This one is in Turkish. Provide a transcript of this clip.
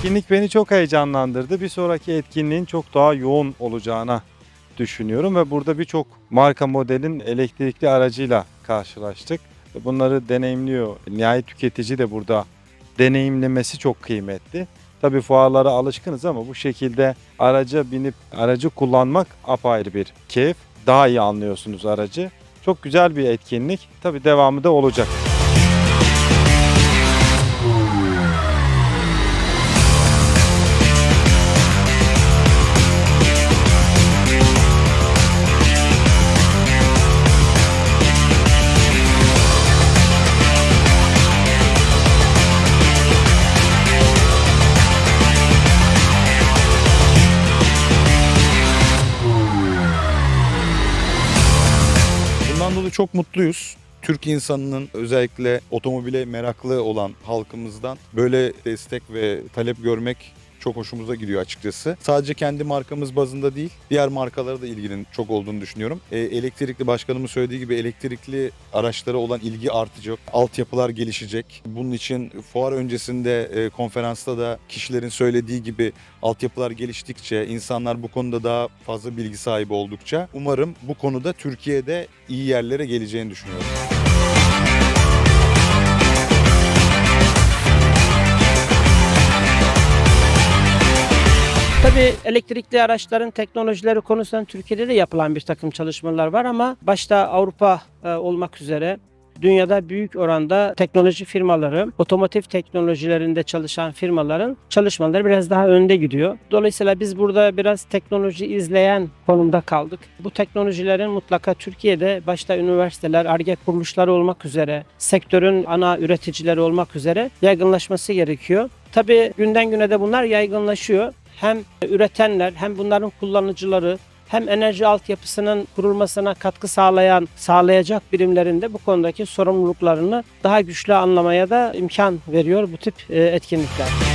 Etkinlik beni çok heyecanlandırdı. Bir sonraki etkinliğin çok daha yoğun olacağına düşünüyorum ve burada birçok marka modelin elektrikli aracıyla karşılaştık. Bunları deneyimliyor. Nihayet tüketici de burada deneyimlemesi çok kıymetli. Tabii fuarlara alışkınız ama bu şekilde araca binip aracı kullanmak apayrı bir keyif. Daha iyi anlıyorsunuz aracı. Çok güzel bir etkinlik. Tabii devamı da olacak. Dolayı çok mutluyuz. Türk insanının özellikle otomobile meraklı olan halkımızdan böyle destek ve talep görmek çok hoşumuza gidiyor açıkçası. Sadece kendi markamız bazında değil, diğer markalara da ilginin çok olduğunu düşünüyorum. E, elektrikli başkanımın söylediği gibi elektrikli araçlara olan ilgi artacak, altyapılar gelişecek. Bunun için fuar öncesinde e, konferansta da kişilerin söylediği gibi altyapılar geliştikçe, insanlar bu konuda daha fazla bilgi sahibi oldukça umarım bu konuda Türkiye'de iyi yerlere geleceğini düşünüyorum. Tabii elektrikli araçların teknolojileri konusunda Türkiye'de de yapılan bir takım çalışmalar var ama başta Avrupa e, olmak üzere dünyada büyük oranda teknoloji firmaları, otomotiv teknolojilerinde çalışan firmaların çalışmaları biraz daha önde gidiyor. Dolayısıyla biz burada biraz teknoloji izleyen konumda kaldık. Bu teknolojilerin mutlaka Türkiye'de başta üniversiteler, ARGE kuruluşları olmak üzere, sektörün ana üreticileri olmak üzere yaygınlaşması gerekiyor. Tabii günden güne de bunlar yaygınlaşıyor. Hem üretenler hem bunların kullanıcıları hem enerji altyapısının kurulmasına katkı sağlayan, sağlayacak birimlerin de bu konudaki sorumluluklarını daha güçlü anlamaya da imkan veriyor bu tip e, etkinlikler.